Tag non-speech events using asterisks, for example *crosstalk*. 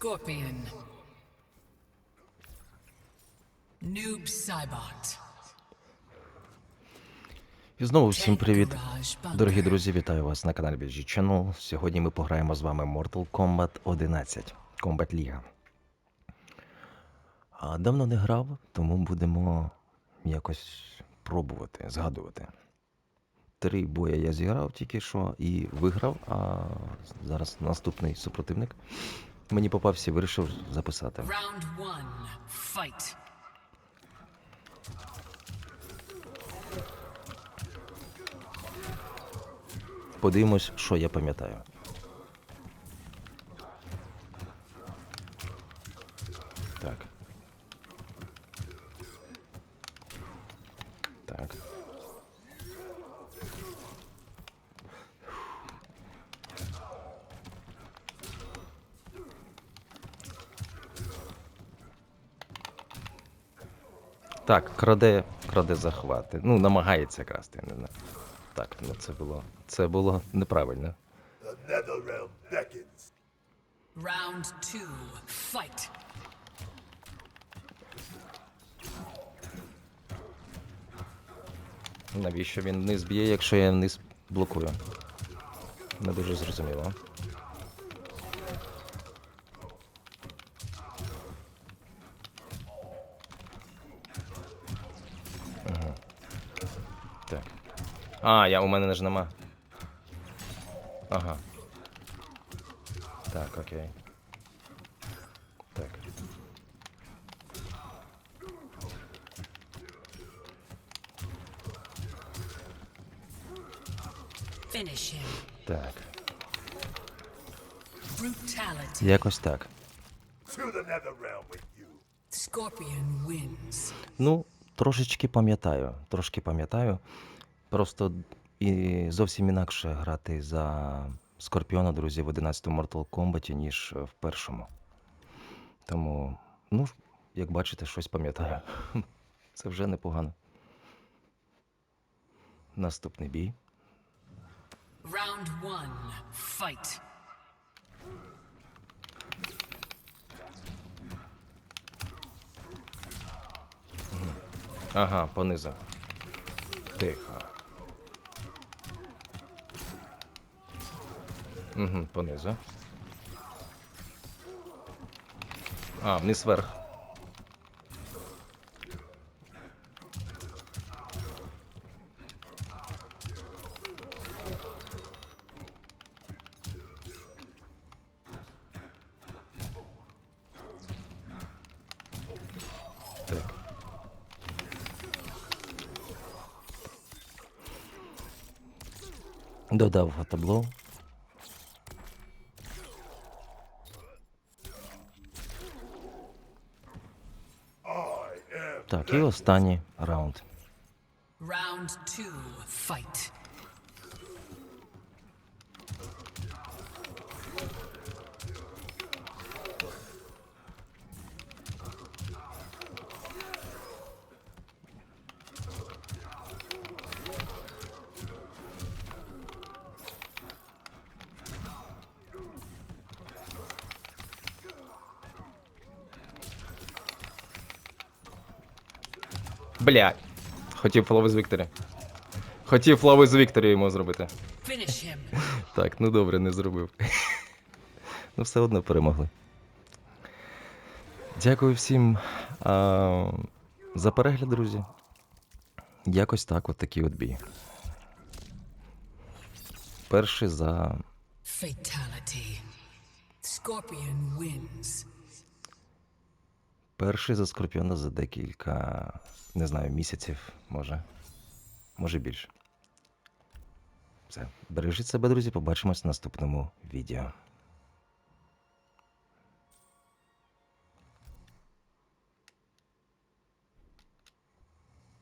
Scorpion. Noob Saibot. І знову всім привіт. Дорогі друзі, вітаю вас на каналі BG Channel. Сьогодні ми пограємо з вами Mortal Kombat 11 Combat League. А давно не грав, тому будемо якось пробувати, згадувати. Три бої я зіграв тільки що і виграв, а зараз наступний супротивник. Мені попався вирішив записати. Round one. Fight. Подивимось, що я пам'ятаю. Так. Так. Так, краде, краде захвати. Ну, намагається красти, я не знаю. Так, ну це було. Це було неправильно. Round two. Fight. Навіщо він вниз б'є, якщо я вниз блокую? Не дуже зрозуміло. А, я у мене ж нема. Ага. Так, окей. Так. Finish him. Так. Brutality. Якось так. To the Netherrealm with you. Scorpion wins. Ну, трошечки пам'ятаю, трошки пам'ятаю. Просто і зовсім інакше грати за Скорпіона, друзі, в 11-му Mortal Kombat, ніж в першому. Тому, ну, як бачите, щось пам'ятаю. *laughs* Це вже непогано. Наступний бій. Round one. Fight. Ага, понизу. Тихо. Угу, понизу. А, вниз вверх. Додав табло. Так, і останній раунд. Round two. Fight. Блядь. Хотів флови з Вікторі. Хотів флови з Вікторі йому зробити. *laughs* Так, ну добре, не зробив. *laughs* ну, все одно перемогли. Дякую всім а, за перегляд, друзі. Якось так, от такий от бій. Перший за. Fatality. Scorpion wins. Перший за Скорпіона за декілька, не знаю, місяців, може. Може більше. Все. Бережіть себе, друзі, побачимось в наступному відео.